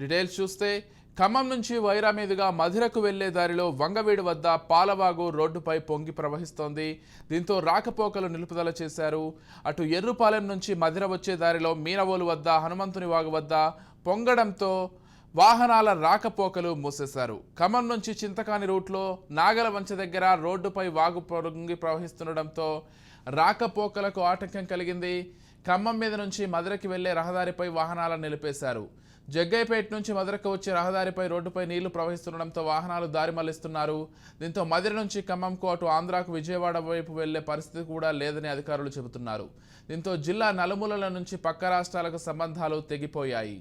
Details చూస్తే ఖమ్మం నుంచి వైరా మీదుగా మధిరకు వెళ్ళే దారిలో వంగవీడు వద్ద పాలవాగు రోడ్డుపై పొంగి ప్రవహిస్తోంది. దీంతో రాకపోకలు నిలుపుదల చేశారు. అటు ఎర్రుపాలెం నుంచి మధిర వచ్చే దారిలో మీనవోలు వద్ద హనుమంతుని వాగు వద్ద పొంగడంతో వాహనాల రాకపోకలు మూసేశారు. ఖమ్మం నుంచి చింతకాని రూట్లో నాగల వంచ దగ్గర రోడ్డుపై వాగు పొంగి ప్రవహిస్తుండటంతో రాకపోకలకు ఆటంకం కలిగింది. ఖమ్మం మీద నుంచి మధురకి వెళ్ళే రహదారిపై వాహనాలను నిలిపేశారు. జగ్గైపేట నుంచి మధురకు వచ్చే రహదారిపై రోడ్డుపై నీళ్ళు ప్రవహిస్తుండటంతో వాహనాలు దారి మళ్ళిస్తున్నారు. దీంతో మదిర నుంచి ఖమ్మంకు అటు ఆంధ్రాకు విజయవాడ వైపు వెళ్ళే పరిస్థితి కూడా లేదని అధికారులు చెబుతున్నారు. దీంతో జిల్లా నలుమూలల నుంచి పక్క రాష్ట్రాలకు సంబంధాలు తెగిపోయాయి.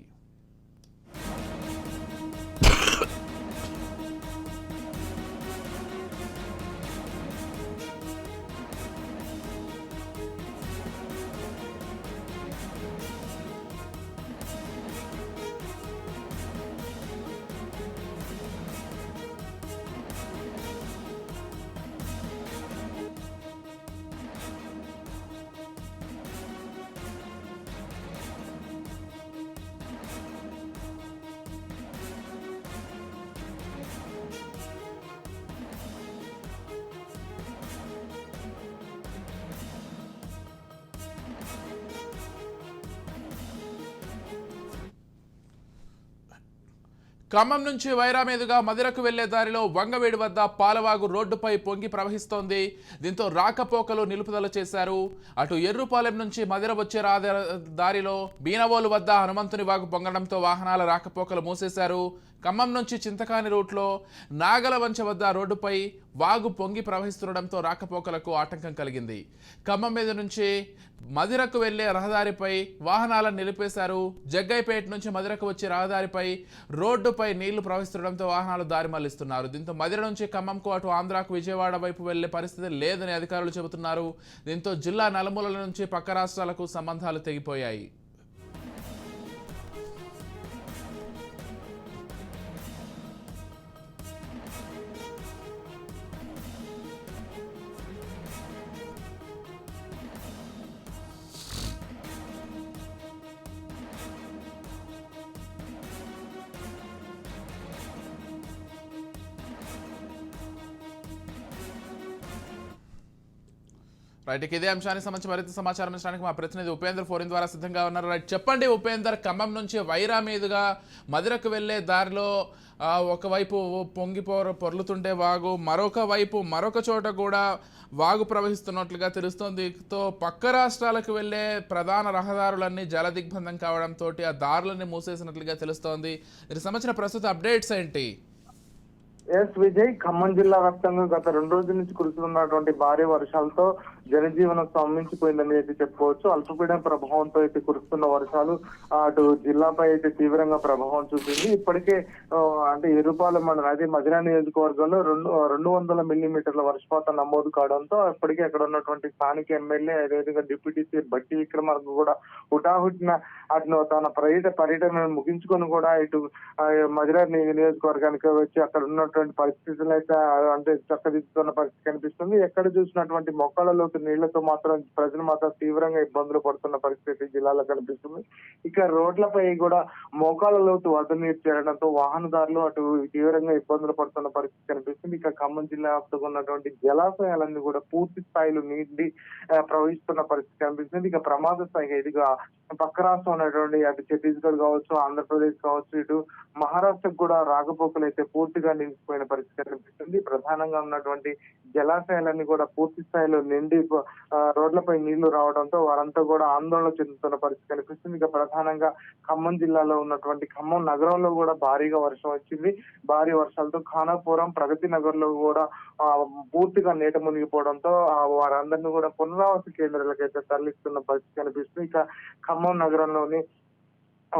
ఖమ్మం నుంచి వైరా మీదుగా మదిరకు వెళ్ళే దారిలో వంగవేడి వద్ద పాలవాగు రోడ్డుపై పొంగి ప్రవహిస్తోంది. దీంతో రాకపోకలు నిలుపుదల చేశారు. అటు ఎర్రుపాలెం నుంచి మదిర వచ్చే దారిలో బీనవోలు వద్ద హనుమంతుని వాగు పొంగడంతో వాహనాల రాకపోకలు మూసేశారు. ఖమ్మం నుంచి చింతకాని రూట్లో నాగలవంచ వద్ద రోడ్డుపై వాగు పొంగి ప్రవహిస్తుండడంతో రాకపోకలకు ఆటంకం కలిగింది. ఖమ్మం మీద నుంచి మదిరకు వెళ్ళే రహదారిపై వాహనాలను నిలిపేశారు. జగ్గైపేట నుంచి మదిరకు వచ్చే రహదారిపై రోడ్డుపై నీళ్ళు ప్రవహిస్తుండడంతో వాహనాలు దారి మళ్ళిస్తున్నారు. దీంతో మదిర నుంచి ఖమ్మంకు అటు ఆంధ్రాకు విజయవాడ వైపు వెళ్ళే పరిస్థితి లేదని అధికారులు చెబుతున్నారు. దీంతో జిల్లా నలుమూలల నుంచి పక్క రాష్ట్రాలకు సంబంధాలు తెగిపోయాయి. రైట్ ఇదే అంశానికి సంబంధించి మరింత సమాచారం ఇచ్చడానికి మా ప్రతినిధి ఉపేంద్ర ఫోరిన్ ద్వారా సిద్ధంగా ఉన్నారు. రైట్ చెప్పండి ఉపేందర్ ఖమ్మం నుంచి వైరా మీదుగా మధురకు వెళ్ళే దారిలో ఒకవైపు పొంగి పొర పొర్లుతుంటే వాగు మరొక వైపు మరొక చోట కూడా వాగు ప్రవహిస్తున్నట్లుగా తెలుస్తోంది. తో పక్క రాష్ట్రాలకు వెళ్ళే ప్రధాన రహదారులన్నీ జల దిగ్బంధం కావడంతో ఆ దారులన్నీ మూసేసినట్లుగా తెలుస్తోంది. దీనికి సంబంధించిన ప్రస్తుత అప్డేట్స్ ఏంటి? ఎస్ విజయ్ ఖమ్మం జిల్లా వ్యాప్తంగా గత రెండు రోజుల నుంచి కురుస్తున్నటువంటి భారీ వర్షాలతో జనజీవనం స్తంభించిపోయిందని అయితే చెప్పుకోవచ్చు. అల్పపీడన ప్రభావంతో అయితే కురుస్తున్న వర్షాలు అటు జిల్లాపై అయితే తీవ్రంగా ప్రభావం చూపింది. ఇప్పటికే అంటే ఇరుపాలెం మండలం అదే మధిరా నియోజకవర్గంలో రెండు రెండు వందల మిల్లీమీటర్ల వర్షపాతం నమోదు కావడంతో ఇప్పటికే అక్కడ ఉన్నటువంటి స్థానిక ఎమ్మెల్యే అదేవిధంగా డిప్యూటీ సీఎం బట్టి విక్రమార్కు కూడా హుటాహుటిన అతను తన పర్యట పర్యటనను ముగించుకొని కూడా ఇటు ఆ, మధిరా ని- నియోజకవర్గానికి వచ్చి అక్కడ ఉన్నటువంటి పరిస్థితులు అయితే అంటే చక్కదిద్దుతున్న పరిస్థితి కనిపిస్తుంది. ఎక్కడ చూసినటువంటి మొక్కలలోకి నీళ్ళతో మాత్రం ప్రజలు మాత్రం తీవ్రంగా ఇబ్బందులు పడుతున్న పరిస్థితి జిల్లాలో కనిపిస్తుంది. ఇక రోడ్లపై కూడా మోకాల లోతు వద్ద నీరు చేరడంతో వాహనదారులు అటు తీవ్రంగా ఇబ్బందులు పడుతున్న పరిస్థితి కనిపిస్తుంది. ఇక ఖమ్మం జిల్లా వ్యాప్తంగా ఉన్నటువంటి జలాశయాలన్నీ కూడా పూర్తి స్థాయిలో నీటి ప్రవహిస్తున్న పరిస్థితి కనిపిస్తుంది. ఇక ప్రమాద స్థాయి ఇదిగా పక్క రాష్ట్రం ఉన్నటువంటి అటు ఛత్తీస్గఢ్ కావచ్చు ఆంధ్రప్రదేశ్ కావచ్చు ఇటు మహారాష్ట్రకు కూడా రాకపోకలు అయితే పూర్తిగా నిలిచిపోయిన పరిస్థితి కనిపిస్తుంది. ప్రధానంగా ఉన్నటువంటి జలాశయాలన్నీ కూడా పూర్తి స్థాయిలో నిండి రోడ్లపై నీళ్ళు రావడంతో వారంతా కూడా ఆందోళన చెందుతున్న పరిస్థితి కనిపిస్తుంది. ఇక ప్రధానంగా ఖమ్మం జిల్లాలో ఉన్నటువంటి ఖమ్మం నగరంలో కూడా భారీగా వర్షం వచ్చింది. భారీ వర్షాలతో ఖానాపురం ప్రగతి నగర్లో కూడా పూర్తిగా నీట మునిగిపోవడంతో వారందరినీ కూడా పునరావాస కేంద్రాలకు అయితే తరలిస్తున్న పరిస్థితి కనిపిస్తుంది. ఇక ఖమ్మం నగరంలోని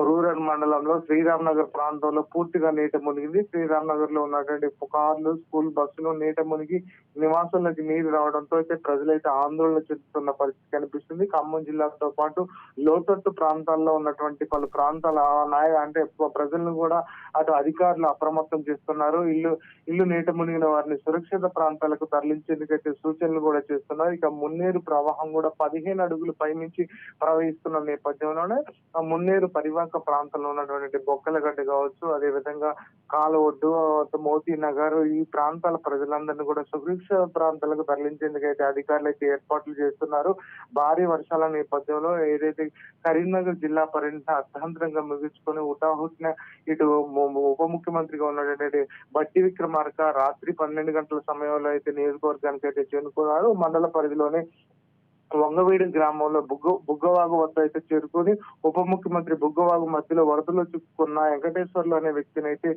రూరల్ మండలంలో శ్రీరామ్నగర్ ప్రాంతంలో పూర్తిగా నీట మునిగింది. శ్రీరామ్నగర్లో ఉన్నటువంటి కార్లు స్కూల్ బస్సులు నీట మునిగి నివాసాలకి నీరు రావడంతో అయితే ప్రజలైతే ఆందోళన చెందుతున్న పరిస్థితి కనిపిస్తుంది. ఖమ్మం జిల్లాతో పాటు లోతట్టు ప్రాంతాల్లో ఉన్నటువంటి పలు ప్రాంతాల నాయ అంటే ప్రజలను కూడా అటు అధికారులు అప్రమత్తం చేస్తున్నారు. ఇల్లు ఇల్లు నీట మునిగిన వారిని సురక్షిత ప్రాంతాలకు తరలించేందుకైతే సూచనలు కూడా చేస్తున్నారు. ఇక మున్నేరు ప్రవాహం కూడా పదిహేను అడుగులు పైనుంచి ప్రవహిస్తున్న నేపథ్యంలోనే మున్నేరు పరివాహ యలహంక ప్రాంతంలో ఉన్నటువంటి బొక్కలగడ్డ కావచ్చు అదే విధంగా కాలవొడ్డు మోతీ నగర్ ఈ ప్రాంతాల ప్రజలందరినీ కూడా సుభిక్ష ప్రాంతాలకు తరలించేందుకు అయితే అధికారులు అయితే ఏర్పాట్లు చేస్తున్నారు. భారీ వర్షాల నేపథ్యంలో ఏదైతే కరీంనగర్ జిల్లా పర్యటన అర్థాంతరంగా ముగించుకొని ఉటాహుట్న ఇటు ఉప ముఖ్యమంత్రిగా ఉన్నటువంటి బట్టి విక్రమార్క రాత్రి పన్నెండు గంటల సమయంలో అయితే నియోజకవర్గానికి అయితే చేరుకున్నారు. మండల పరిధిలోనే వంగవీడు గ్రామంలో బుగ్గ బుగ్గవాగు వద్ద అయితే చేరుకొని ఉప ముఖ్యమంత్రి బుగ్గవాగు మధ్యలో వరదలో చిక్కుకున్న వెంకటేశ్వర్లు అనే వ్యక్తిని అయితే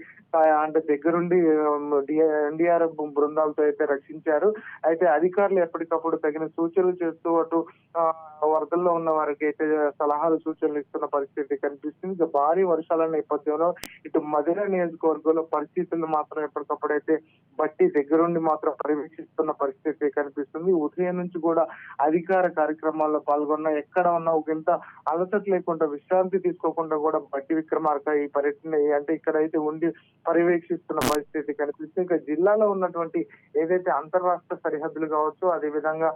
అంటే దగ్గరుండి ఎన్డీఆర్ఎఫ్ బృందాలతో అయితే రక్షించారు. అయితే అధికారులు ఎప్పటికప్పుడు తగిన సూచనలు చేస్తూ అటు వరదల్లో ఉన్న వారికి అయితే సలహాలు సూచనలు ఇస్తున్న పరిస్థితి కనిపిస్తుంది. ఇక భారీ వర్షాల నేపథ్యంలో ఇటు మధుర నియోజకవర్గంలో పరిస్థితులు మాత్రం ఎప్పటికప్పుడైతే బట్టి దగ్గరుండి మాత్రం పర్యవేక్షిస్తున్న పరిస్థితి కనిపిస్తుంది. ఉదయం నుంచి కూడా అధికార కార్యక్రమాల్లో పాల్గొన్న ఎక్కడ ఉన్నా ఒక ఇంత అలసట లేకుండా విశ్రాంతి తీసుకోకుండా కూడా బట్టి విక్రమార్క ఈ పర్యటన అంటే ఇక్కడైతే ఉండి పర్యవేక్షిస్తున్న పరిస్థితి కనిపిస్తుంది. ఇంకా జిల్లాలో ఉన్నటువంటి ఏదైతే అంతర్రాష్ట్ర సరిహద్దులు కావచ్చు అదే విధంగా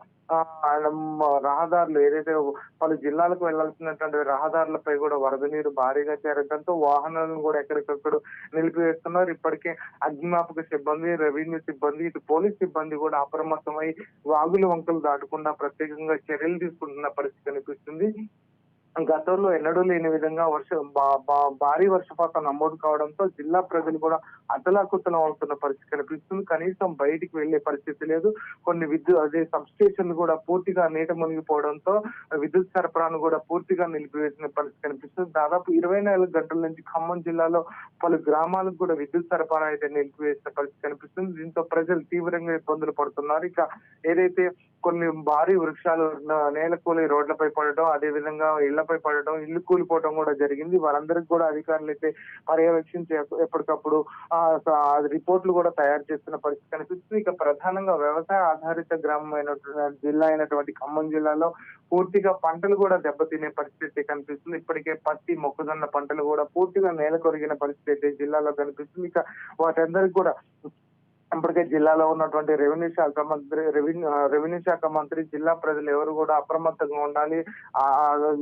రహదారులు ఏదైతే పలు జిల్లాలకు వెళ్ళాల్సినటువంటి రహదారులపై కూడా వరద నీరు భారీగా చేరడంతో వాహనాలను కూడా ఎక్కడికక్కడ నిలిపివేస్తున్నారు. ఇప్పటికే అగ్నిమాపక సిబ్బంది రెవెన్యూ సిబ్బంది ఇటు పోలీస్ సిబ్బంది కూడా అప్రమత్తమై వాగులు వంకలు దాటకుండా ప్రత్యేకంగా చర్యలు తీసుకుంటున్న పరిస్థితి కనిపిస్తుంది. గతంలో ఎన్నడూ లేని విధంగా వర్ష భారీ వర్షపాతం నమోదు కావడంతో జిల్లా ప్రజలు కూడా అతలాకుతలం అవుతున్న పరిస్థితి కనిపిస్తుంది. కనీసం బయటికి వెళ్ళే పరిస్థితి లేదు. కొన్ని విద్యుత్ అదే సబ్ స్టేషన్లు కూడా పూర్తిగా నీట మునిగిపోవడంతో విద్యుత్ సరఫరాను కూడా పూర్తిగా నిలిపివేసిన పరిస్థితి కనిపిస్తుంది. దాదాపు ఇరవై నాలుగు గంటల నుంచి ఖమ్మం జిల్లాలో పలు గ్రామాలకు కూడా విద్యుత్ సరఫరా అయితే నిలిపివేసిన పరిస్థితి కనిపిస్తుంది. దీంతో ప్రజలు తీవ్రంగా ఇబ్బందులు పడుతున్నారు. ఇక ఏదైతే కొన్ని భారీ వృక్షాలు నేలకూలి నేల కూలి రోడ్లపై పడటం అదే విధంగా ఇళ్ళపై పడటం ఇల్లు కూలిపోవడం కూడా జరిగింది. వారందరికి కూడా అధికారులు అయితే పర్యవేక్షించి ఎప్పటికప్పుడు ఆ రిపోర్ట్లు కూడా తయారు చేస్తున్న పరిస్థితి కనిపిస్తుంది. ఇక ప్రధానంగా వ్యవసాయ ఆధారిత గ్రామం అయినటువంటి జిల్లా అయినటువంటి ఖమ్మం జిల్లాలో పూర్తిగా పంటలు కూడా దెబ్బతినే పరిస్థితి కనిపిస్తుంది. ఇప్పటికే పత్తి మొక్కజొన్న పంటలు కూడా పూర్తిగా నేల కొరిగిన పరిస్థితి అయితే జిల్లాలో కనిపిస్తుంది. ఇక వాటందరికి కూడా ఇప్పటికే జిల్లాలో ఉన్నటువంటి రెవెన్యూ శాఖ మంత్రి రెవెన్యూ రెవెన్యూ శాఖ మంత్రి జిల్లా ప్రజలు ఎవరు కూడా అప్రమత్తంగా ఉండాలి.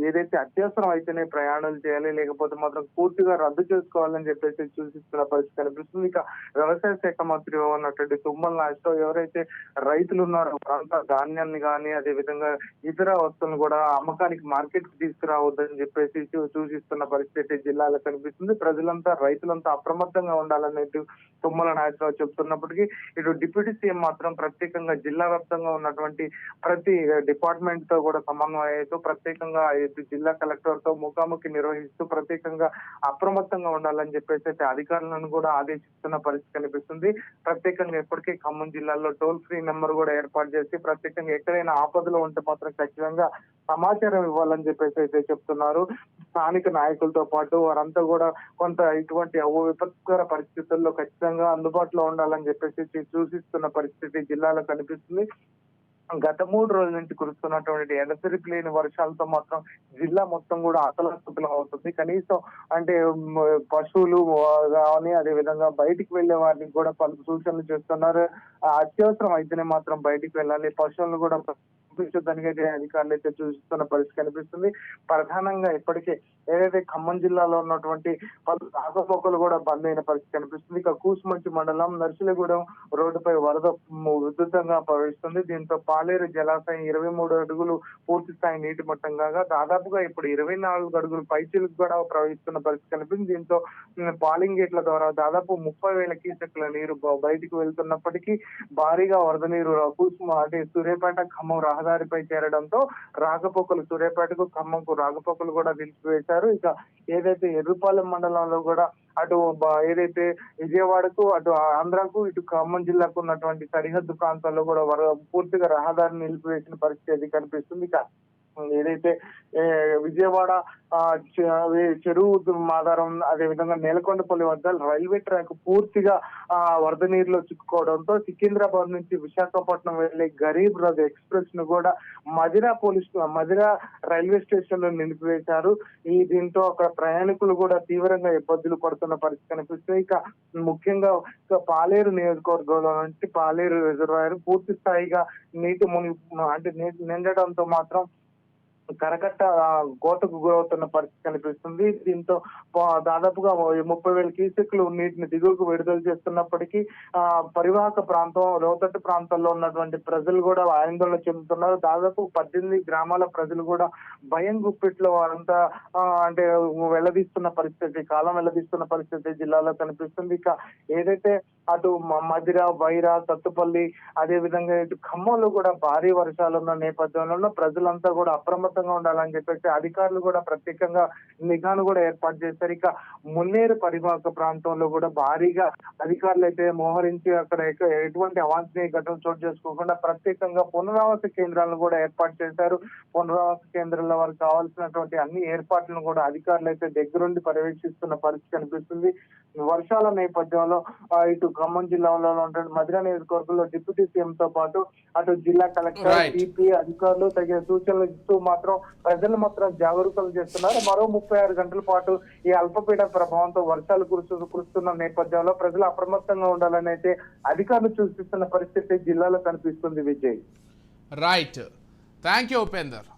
ఏదైతే అత్యవసరం అయితేనే ప్రయాణాలు చేయాలి లేకపోతే మాత్రం పూర్తిగా రద్దు చేసుకోవాలని చెప్పేసి సూచిస్తున్న పరిస్థితి కనిపిస్తుంది. ఇక వ్యవసాయ శాఖ మంత్రి ఉన్నటువంటి తుమ్మల నాయక్తో ఎవరైతే రైతులు ఉన్నారో వారంతా ధాన్యాన్ని కానీ అదే విధంగా ఇతర వస్తువులను కూడా అమ్మకానికి మార్కెట్కు తీసుకురావద్దని చెప్పేసి సూ- సూచిస్తున్న పరిస్థితి జిల్లాలో కనిపిస్తుంది. ప్రజలంతా రైతులంతా అప్రమత్తంగా ఉండాలనేది తుమ్మల నాయకరావు చెప్తున్నప్పటికీ ఇటు డిప్యూటీ సీఎం మాత్రం ప్రత్యేకంగా జిల్లా వ్యాప్తంగా ఉన్నటువంటి ప్రతి డిపార్ట్మెంట్తో కూడా సమన్వయంతో ప్రత్యేకంగా ఇటు జిల్లా కలెక్టర్తో ముఖాముఖి నిర్వహిస్తూ ప్రత్యేకంగా అప్రమత్తంగా ఉండాలని చెప్పేసి అయితే అధికారులను కూడా ఆదేశిస్తున్న పరిస్థితి కనిపిస్తుంది. ప్రత్యేకంగా ఇప్పటికే ఖమ్మం జిల్లాలో టోల్ ఫ్రీ నెంబర్ కూడా ఏర్పాటు చేసి ప్రత్యేకంగా ఎక్కడైనా ఆపదలో ఉంటే మాత్రం ఖచ్చితంగా సమాచారం ఇవ్వాలని చెప్పేసి అయితే చెప్తున్నారు. స్థానిక నాయకులతో పాటు వారంతా కూడా కొంత ఇటువంటి అవ- విపత్కర పరిస్థితుల్లో ఖచ్చితంగా అందుబాటులో ఉండాలని చెప్పేసి సూచిస్తున్న పరిస్థితి జిల్లాలో కనిపిస్తుంది. గత మూడు రోజుల నుంచి కురుస్తున్నటువంటి ఎడతెరిపి లేని వర్షాలతో మాత్రం జిల్లా మొత్తం కూడా అతలాకుతలం అవుతుంది. కనీసం అంటే పశువులు కానీ అదే విధంగా బయటికి వెళ్ళే వారిని కూడా పలు సూచనలు చేస్తున్నారు. అత్యవసరం అయితేనే మాత్రం బయటికి వెళ్ళాలి. పశువులను కూడా చూపించే దానికైతే అధికారులు అయితే చూస్తున్న పరిస్థితి కనిపిస్తుంది. ప్రధానంగా ఇప్పటికే ఏదైతే ఖమ్మం జిల్లాలో ఉన్నటువంటి పలు రాకపోకలు కూడా బంద్ అయిన పరిస్థితి కనిపిస్తుంది. ఇక కూసుమంచి మండలం నర్సిలగూడెం రోడ్డుపై వరద ఉధృతంగా ప్రవహిస్తుంది. దీంతో పాలేరు జలాశయం ఇరవై మూడు అడుగులు పూర్తి స్థాయి నీటి మట్టం కాగా దాదాపుగా ఇప్పుడు ఇరవై నాలుగు అడుగులు పైచిలకు కూడా ప్రవహిస్తున్న పరిస్థితి కనిపిస్తుంది. దీంతో పాలింగ్ గేట్ల ద్వారా దాదాపు ముప్పై వేల క్యూసెక్ల నీరు బయటికి వెళ్తున్నప్పటికీ భారీగా వరద నీరు కూసుమ అంటే సూర్యాపేట ఖమ్మం రహదారిపై చేరడంతో రాకపోకలు సూర్యాపేటకు ఖమ్మంకు రాకపోకలు కూడా నిలిపివేశారు. ఇక ఏదైతే ఎర్రుపాలెం మండలంలో కూడా అటు ఏదైతే విజయవాడకు అటు ఆంధ్రాకు ఇటు ఖమ్మం జిల్లాకు ఉన్నటువంటి సరిహద్దు ప్రాంతాల్లో కూడా పూర్తిగా రహదారిని నిలిపివేసిన పరిస్థితి కనిపిస్తుంది. ఇక ఏదైతే విజయవాడ చెరువు మాదారం అదే విధంగా నేలకొండపల్లి వద్ద రైల్వే ట్రాక్ పూర్తిగా ఆ వరద నీరులో చిక్కుకోవడంతో సికింద్రాబాద్ నుంచి విశాఖపట్నం వెళ్ళే గరీబ్ రథ్ ఎక్స్ప్రెస్ను కూడా మదిరా పోలీస్ మదిరా రైల్వే స్టేషన్లో నిలిపివేశారు. ఈ దీంతో అక్కడ ప్రయాణికులు కూడా తీవ్రంగా ఇబ్బందులు పడుతున్న పరిస్థితి కనిపిస్తుంది. ఇక ముఖ్యంగా పాలేరు నియోజకవర్గంలో నుంచి పాలేరు రిజర్వాయర్ పూర్తి స్థాయిగా నీటి మునిగి అంటే నీటి నిండడంతో మాత్రం కరకట్ట కోతకు గురవుతున్న పరిస్థితి కనిపిస్తుంది. దీంతో దాదాపుగా ముప్పై వేల క్యూసెక్లు నీటిని దిగువకు విడుదల చేస్తున్నప్పటికీ ఆ పరివాహక ప్రాంతం లోతట్టు ప్రాంతాల్లో ఉన్నటువంటి ప్రజలు కూడా ఆందోళన చెందుతున్నారు. దాదాపు పద్దెనిమిది గ్రామాల ప్రజలు కూడా భయం గుప్పిట్లో వారంతా అంటే వెళ్ళదీస్తున్న పరిస్థితి కాలం వెళ్ళదీస్తున్న పరిస్థితి జిల్లాలో కనిపిస్తుంది. ఇక ఏదైతే అటు మ- మధిర వైరా సత్తుపల్లి అదే విధంగా ఇటు ఖమ్మంలో కూడా భారీ వర్షాలు ఉన్న నేపథ్యంలో ప్రజలంతా కూడా అప్రమత్తంగా ఉండాలని చెప్పేసి అధికారులు కూడా ప్రత్యేకంగా నిఘాను కూడా ఏర్పాటు చేశారు. ఇక మున్నేరు పరివాహక ప్రాంతంలో కూడా భారీగా అధికారులు అయితే మోహరించి అక్కడ ఎటువంటి అవాంఛనీయ ఘటనలు చోటు చేసుకోకుండా ప్రత్యేకంగా పునరావాస కేంద్రాలను కూడా ఏర్పాటు చేశారు. పునరావాస కేంద్రాల వారికి కావాల్సినటువంటి అన్ని ఏర్పాట్లను కూడా అధికారులు అయితే దగ్గరుండి పర్యవేక్షిస్తున్న పరిస్థితి కనిపిస్తుంది. వర్షాల నేపథ్యంలో ఇటు ఖమ్మం జిల్లాలో ఉన్నటువంటి మధుర నియోజకవర్గంలో డిప్యూటీ సీఎం తో పాటు అటు జిల్లా కలెక్టర్. సిపి అధికారులు తగిన సూచనలు ఇస్తూ మాత్రం ప్రజలు మాత్రం జాగరూకలు చేస్తున్నారు. మరో ముప్పై ఆరు గంటల పాటు ఈ అల్పపీడ ప్రభావంతో వర్షాలు కురుస్తు కురుస్తున్న నేపథ్యంలో ప్రజలు అప్రమత్తంగా ఉండాలని అయితే అధికారులు సూచిస్తున్న పరిస్థితి జిల్లాలో కనిపిస్తుంది Vijay. Right thank you Upender